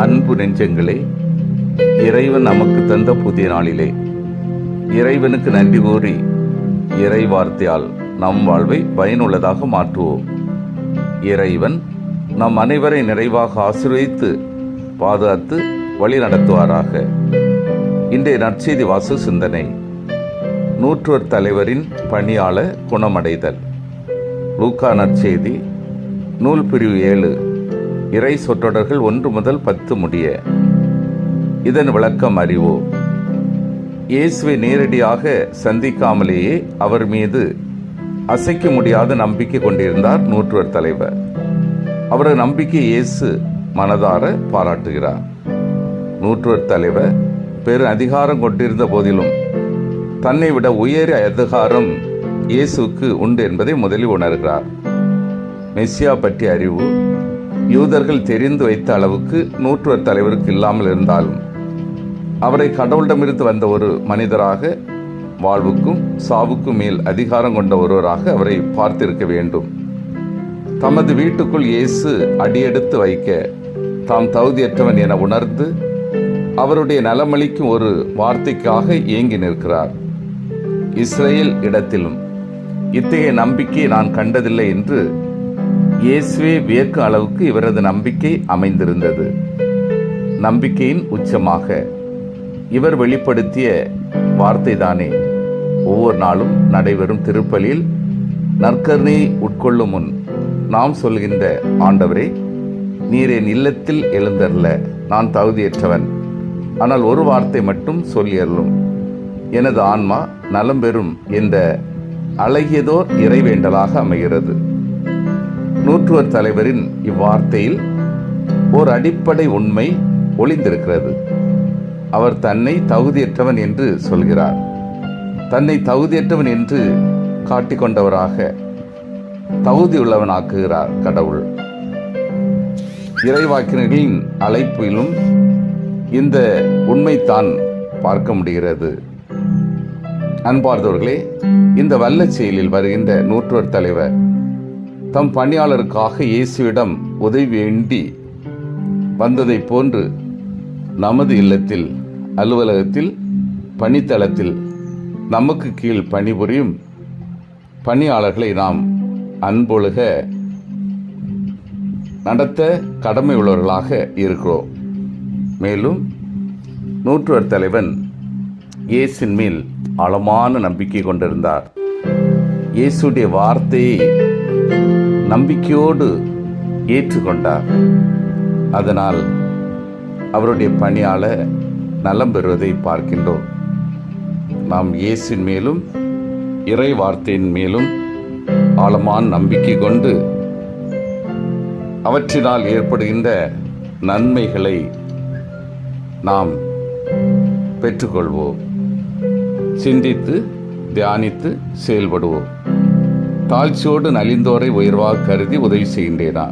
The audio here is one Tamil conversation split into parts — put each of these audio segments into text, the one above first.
அன்பு நெஞ்சங்களே இறைவன் நமக்கு தந்த புதிய நாளிலே இறைவனுக்கு நன்றி கூறி இறை வார்த்தையால் நம் வாழ்வை பயனுள்ளதாக மாற்றுவோம். இறைவன் நம் அனைவரை நிறைவாக ஆசிர்வதித்து பாதுகாத்து வழி நடத்துவாராக இன்றைய நற்செய்தி வாசு சிந்தனை. நூற்றோர் தலைவரின் பணியாள குணமடைதல். லூக்கா நற்செய்தி நூல் பிரிவு ஏழு. இறை சொற்றொடர்கள் ஒன்று முதல் பத்து முடிய. இதன் விளக்கம் அறிவோம். இயேசுவை நேரடியாக சந்திக்காமலேயே அவர் மீது அசைக்க முடியாத நம்பிக்கை கொண்டிருந்தார் நூற்றுவர் தலைவர். அவரது நம்பிக்கை இயேசு மனதார பாராட்டுகிறார். நூற்றுவர் தலைவர் பெரு அதிகாரம் கொண்டிருந்த போதிலும் தன்னை விட உயரிய அதிகாரம் இயேசுவுக்கு உண்டு என்பதை முதலில் உணர்கிறார். மெஸ்ஸியா பற்றிய அறிவு யூதர்கள் தெரிந்து வைத்த அளவுக்கு நூற்றுவர் தலைவருக்கு இல்லாமல் இருந்தாலும் அவரை கடவுளிடமிருந்து வந்த ஒரு மனிதராக வாழ்வுக்கும் சாவுக்கும் மேல் அதிகாரம் கொண்ட ஒருவராக அவரை பார்த்திருக்க வேண்டும். தமது வீட்டுக்குள் இயேசு அடியெடுத்து வைக்க தாம் தகுதியற்றவன் என உணர்ந்து அவருடைய நலமளிக்கும் ஒரு வார்த்தைக்காக ஏங்கி நிற்கிறார். இஸ்ரேல் இடத்திலும் இத்தகைய நம்பிக்கையை நான் கண்டதில்லை என்று இயேசுவே வியக்க அளவுக்கு இவரது நம்பிக்கை அமைந்திருந்தது. நம்பிக்கையின் உச்சமாக இவர் வெளிப்படுத்திய வார்த்தைதானே. ஒவ்வொரு நாளும் நடைபெறும் திருப்பலியில் நற்கருணையை உட்கொள்ளும் முன் நாம் சொல்கின்ற ஆண்டவரே நீர் என் இல்லத்தில் எழுந்தர்ல நான் தகுதியற்றவன். ஆனால் ஒரு வார்த்தை மட்டும் சொல்லியறலும் எனது ஆன்மா நலம் பெறும் என்ற அழகியதோர் இறைவேண்டலாக அமைகிறது. நூற்றுவர் தலைவரின் இவ்வார்த்தையில் ஓர் அடிப்படை உண்மை ஒளிந்திருக்கிறது. அவர் தன்னை தகுதியற்றவன் என்று சொல்கிறார். தன்னை தகுதியற்றவன் என்று காட்டிக்கொண்டவராக தகுதியுள்ளவனாக்குகிறார் கடவுள். இறைவாக்கினர்களின் அழைப்பிலும் இந்த உண்மைத்தான் பார்க்க முடிகிறது. அன்பார்ந்தவர்களே இந்த வல்ல செயலில் வருகின்ற நூற்றுவர் தலைவர் தம் பணியாளருக்காக இயேசுவிடம் உதவி வேண்டி வந்ததைப் போன்று நமது இல்லத்தில் அலுவலகத்தில் பணித்தளத்தில் நமக்கு கீழ் பணிபுரியும் பணியாளர்களை நாம் அன்பொழுக நடத்த கடமை உள்ளவர்களாக இருக்கிறோம். மேலும் நூற்றுவர் தலைவன் இயேசின் மேல் ஆழமான நம்பிக்கை கொண்டிருந்தார். இயேசுடைய வார்த்தையை நம்பிக்கையோடு ஏற்றுக்கொண்டார். அதனால் அவருடைய பணியாள நலம் பெறுவதை பார்க்கின்றோம். நாம் இயேசின் மேலும் இறை வார்த்தையின் மேலும் ஆழமான நம்பிக்கை கொண்டு அவற்றினால் ஏற்படுகின்ற நன்மைகளை நாம் பெற்றுக்கொள்வோம். சிந்தித்து தியானித்து செயல்படுவோம். தாழ்ச்சியோடு நலிந்தோரை உயர்வாக கருதி உதவி செய்கின்றேனா?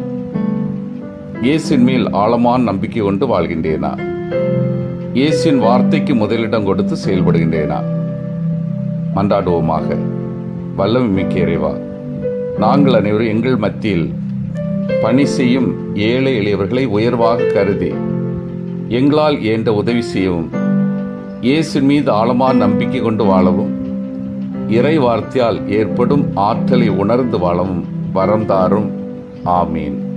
இயேசின் மேல் ஆழமான நம்பிக்கை கொண்டு வாழ்கின்றேனா? இயேசின் வார்த்தைக்கு முதலிடம் கொடுத்து செயல்படுகின்றேனா? மன்றாடுவோமாக வல்லமை மிக்க இறைவா நாங்கள் அனைவரும் எங்கள் மத்தியில் பணி செய்யும் ஏழை எளியவர்களை உயர்வாக கருதி எங்களால் இயன்ற உதவி செய்யவும் இயேசின் மீது ஆழமான நம்பிக்கை கொண்டு வாழவும் இறை வார்த்தையால் ஏற்படும் ஆற்றலை உணர்ந்து வாழவும் வரம் தாரும். ஆமீன்.